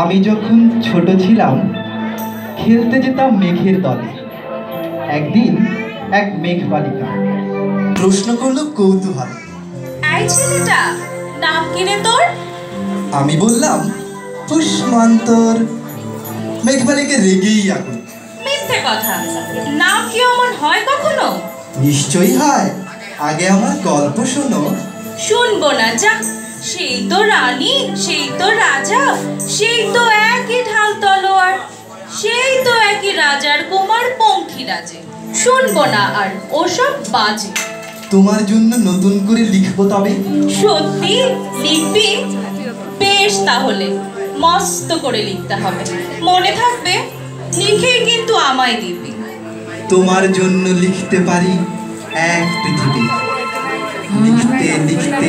আমি যখন ছোট ছিলাম খেলতে যেতাম মেঘের দলে। একদিন এক মেঘ বালিকা প্রশ্ন করল কৌতূহল। এই ছেলেটা নাম কি রে তোর? আমি বললাম পুষ্মান্তর মেঘবালিকা রেগেই আগুন। মিথ্যে কথা। নাম কি অমন হয় কখনো? নিশ্চয়ই হয়। আগে আমার গল্প শোনো। শুনব না যা। সেই তো রানী সেই তো রাজা সেই তো একই ঢাল তলোয়ার সেই তো একই রাজার কুমার পঙ্খী রাজে। শুনব না আর ওসব বাজে। তোমার জন্য নতুন করে লিখব তবে? সত্যি? লিখবি? বেশ তাহলে মস্ত করে লিখতে হবে। মনে থাকবে? লিখেই কিন্তু আমায় দিবি। তোমার জন্য লিখতে পারি এক পৃথিবী। লিখতে লিখতে।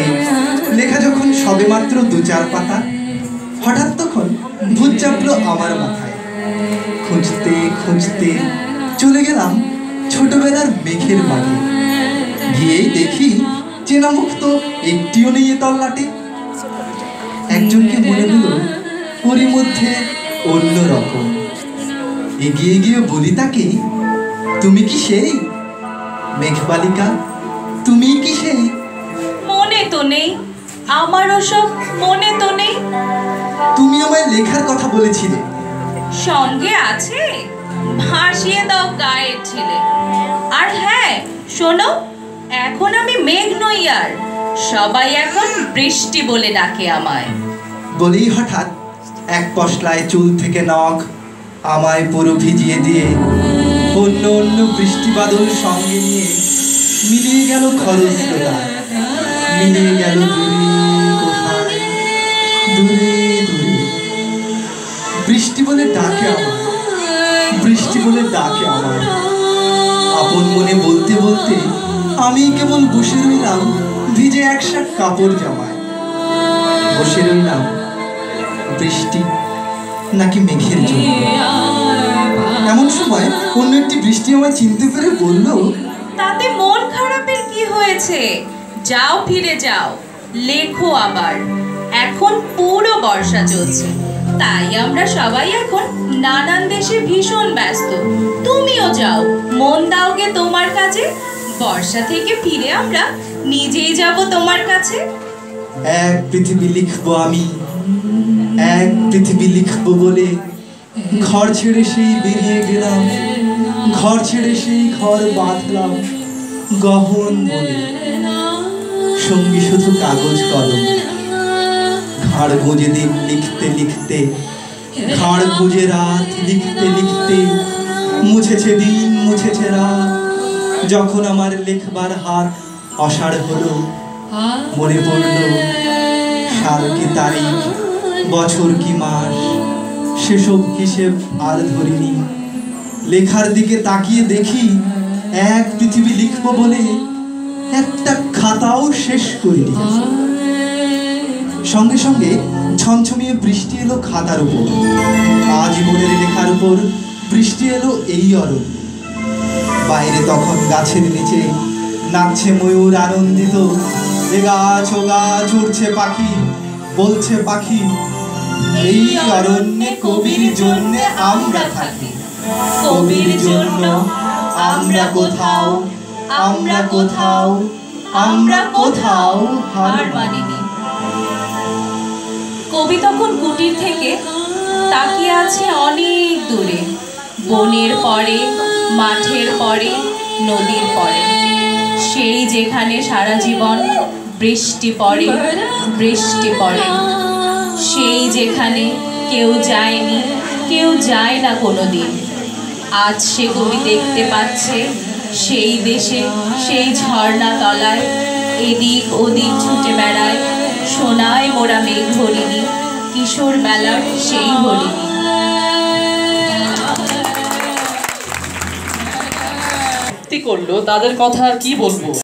লেখা যখন সবেমাত্র দু চার পাতা, হঠাৎ তখন ভূত চাপলো আমার মাথায়। খুঁজতে খুঁজতে চলে গেলাম ছোটবেলার মেঘের মাঠে গিয়েই দেখি চেনা মুখ তো একটিও নেই তল্লাটে। একজনকে মনে হলো ওরই মধ্যে অন্য রকম। এগিয়ে গিয়ে বলি তাকে, তুমি কি সেই মেঘবালিকা? তুমি তো নেই আমার ওসব মনে তো নেই। তুমি আমায় লেখার কথা বলেছিলে। সঙ্গে আছে? ভাসিয়ে দাও গায়ের ছেলে। আর হ্যাঁ শোনো এখন আমি মেঘ নই আর সবাই এখন বৃষ্টি বলে ডাকে আমায়। বলি হঠাৎ এক পশলায় চুল থেকে নখ আমায় পুরো ভিজিয়ে দিয়ে অন্য অন্য বৃষ্টি বাদল সঙ্গে নিয়ে মিলিয়ে গেল খরস্রোতায় মিলিয়ে গেল দূরে দূরে বৃষ্টি বলে ডাকে আমার। বৃষ্টি বলে ডাকে আমার। আপন মনে বলতে বলতে আমি কেবল বসে রইলাম ভিজে একসাথ কাপড় জামায়। বসে রইলাম বৃষ্টি নাকি মেঘের জন্য এমন সময় অন্য একটি বৃষ্টি আমায় চিনতে পেরে বলল, তাতে মন খারাপের কি হয়েছে? যাও ফিরে যাও, লেখো আবার। এখন পুরো বর্ষা চলছে। তাই আমরা সবাই এখন নানান দেশে ভীষণ ব্যস্ত। তুমিও যাও, মন দাও দাওগে তোমার কাছে। বর্ষা থেকে ফিরে আমরা নিজেই যাব তোমার কাছে। এক পৃথিবী লিখব আমি, এক পৃথিবী লিখব বলে। ঘর ছেড়ে সেই বেরিয়ে গেলাম, ঘর ছেড়ে সেই ঘর বাঁধলাম, গহন বলে। সঙ্গী শুধু কাগজ কলম। ঘাড় গুঁজে দিন লিখতে লিখতে, ঘাড় গুঁজে রাত লিখতে লিখতে, মুছেছে দিন, মুছেছে রাত। যখন আমার লেখবার হাত অসাড় হলো, মনে পড়ল সাল কি তারিখ, বছর কি মাস, সেসব হিসেব আর ধরিনি। লেখার দিকে তাকিয়ে দেখি, এক পৃথিবী লিখব বলে একটা খাতাও শেষ করিনি সঙ্গে সঙ্গে ছমছমিয়ে বৃষ্টি এলো খাতার উপর। আজীবনের লেখার উপর বৃষ্টি এলো এই অরণ্যে। বাইরে তখন গাছের নিচে নাচছে ময়ূর আনন্দিত। এ গাছ, ও গাছ, উড়ছে পাখি, বলছে পাখি, এই অরণ্যে কবির জন্য আমরা থাকি। কবির জন্য আমরা কোথাও আমরা কোথাও আমরা কোথাও হার মানিনি কবি তখন কুটির থেকে তাকিয়ে আছে অনেক দূরে, বনের পরে, মাঠের পরে, নদীর পরে। সেই যেখানে সারা জীবন বৃষ্টি পড়ে বৃষ্টি পড়ে। সেই যেখানে কেউ যায়নি, কেউ যায় না কোনো দিন আজ সে কবি দেখতে পাচ্ছে সেই দেশে, সেই ঝর্ণা তলায়, এদিক ওদিক ছুটে বেড়ায়, সোনায় মোরা মেঘ হরিণী কিশোর মেলার সেই হরিণী করল, তাদের কথা কি বলব?